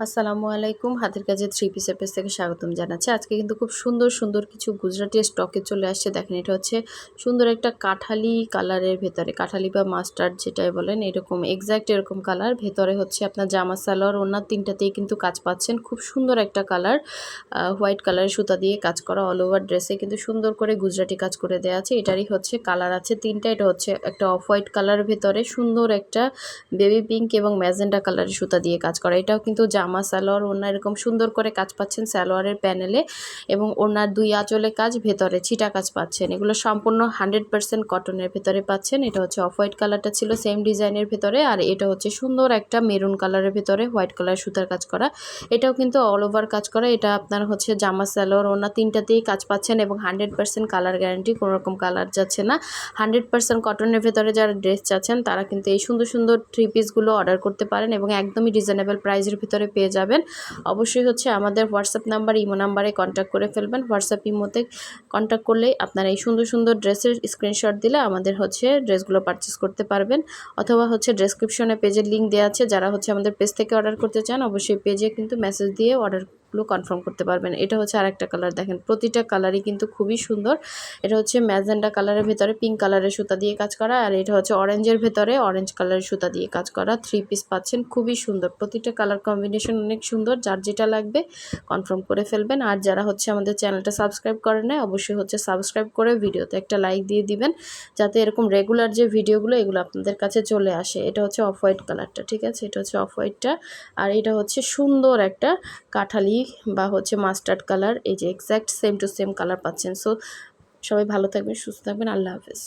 আসসালামু আলাইকুম। হাতের কাজে থ্রি পিসের পেজ থেকে স্বাগতম জানাচ্ছি। আজকে কিন্তু খুব সুন্দর সুন্দর কিছু গুজরাটি স্টকে চলে আসছে। দেখেন, এটা হচ্ছে সুন্দর একটা কাঠালি কালারের ভেতরে। কাঠালি বা মাস্টার্ড যেটাই বলেন, এরকম এক্স্যাক্ট এরকম কালার ভেতরে হচ্ছে আপনার জামা সালোয়ার ওনার তিনটাতেই কিন্তু কাজ পাচ্ছেন। খুব সুন্দর একটা কালার হোয়াইট কালারের সুতা দিয়ে কাজ করা অল ওভার ড্রেসে কিন্তু সুন্দর করে গুজরাটি কাজ করে দেওয়া আছে। এটারই হচ্ছে কালার আছে তিনটা। এটা হচ্ছে একটা অফ হোয়াইট কালারের ভেতরে সুন্দর একটা বেবি পিঙ্ক এবং ম্যাজেন্ডা কালারের সুতা দিয়ে কাজ করা। এটাও কিন্তু জামা সালোয়ার ওনার এরকম সুন্দর করে কাজ পাচ্ছেন সালোয়ারের প্যানেলে এবং ওনার দুই আঁচলে কাজ, ভেতরে ছিটা কাজ পাচ্ছেন। এগুলো সম্পূর্ণ হান্ড্রেড পার্সেন্ট কটনের ভেতরে পাচ্ছেন। এটা হচ্ছে অফ হোয়াইট কালারটা ছিল, সেম ডিজাইনের ভেতরে। আর এটা হচ্ছে সুন্দর একটা মেরুন কালারের ভেতরে, হোয়াইট কালার সুতার কাজ করা। এটাও কিন্তু অল ওভার কাজ করা। এটা আপনার হচ্ছে জামা, সালোয়ার ওনার তিনটাতেই কাজ পাচ্ছেন এবং হান্ড্রেড পার্সেন্ট কালার গ্যারান্টি কোনো রকম কালার যাচ্ছে না। হান্ড্রেড পার্সেন্ট কটনের ভেতরে যারা ড্রেস চাচ্ছেন, তারা কিন্তু এই সুন্দর সুন্দর থ্রি পিসগুলো অর্ডার করতে পারেন এবং একদমই রিজনেবল প্রাইসের ভিতরে পেয়ে যাবেন। অবশ্যই হচ্ছে আমাদের হোয়াটসঅ্যাপ নাম্বার ইমো নাম্বারে কন্ট্যাক্ট করে ফেলবেন। হোয়াটসঅ্যাপ ইমোতে কন্ট্যাক্ট করলেই আপনারা এই সুন্দর সুন্দর ড্রেসের স্ক্রিনশট দিলে আমাদের হচ্ছে ড্রেসগুলো পারচেস করতে পারবেন। অথবা হচ্ছে ডেসক্রিপশনে পেজের লিঙ্ক দেওয়া আছে। যারা হচ্ছে আমাদের পেজ থেকে অর্ডার করতে চান, অবশ্যই পেজে কিন্তু মেসেজ দিয়ে অর্ডার গুলো কনফার্ম করতে পারবেন। এটা হচ্ছে আরেকটা কালার দেখেন প্রতিটা কালারই কিন্তু খুবই সুন্দর। এটা হচ্ছে ম্যাজেন্ডা কালারের ভেতরে পিঙ্ক কালারের সুতা দিয়ে কাজ করা, আর এটা হচ্ছে অরেঞ্জের ভেতরে অরেঞ্জ কালারের সুতা দিয়ে কাজ করা। থ্রি পিস পাচ্ছেন, খুবই সুন্দর। প্রতিটা কালার কম্বিনেশন অনেক সুন্দর, যার যেটা লাগবে কনফার্ম করে ফেলবেন। আর যারা হচ্ছে আমাদের চ্যানেলটা সাবস্ক্রাইব করে নেয় অবশ্যই হচ্ছে সাবস্ক্রাইব করে ভিডিওতে একটা লাইক দিয়ে দিবেন, যাতে এরকম রেগুলার যে ভিডিওগুলো, এগুলো আপনাদের কাছে চলে আসে। এটা হচ্ছে অফ হোয়াইট কালারটা ঠিক আছে? এটা হচ্ছে অফ হোয়াইটটা আর এটা হচ্ছে সুন্দর একটা কাঠালি বা হচ্ছে মাস্টার্ড কালার, এই যে exact same to same colour পাচ্ছেন। সো সবাই ভালো থাকবেন, সুস্থ থাকবেন, আল্লাহ হাফেজ।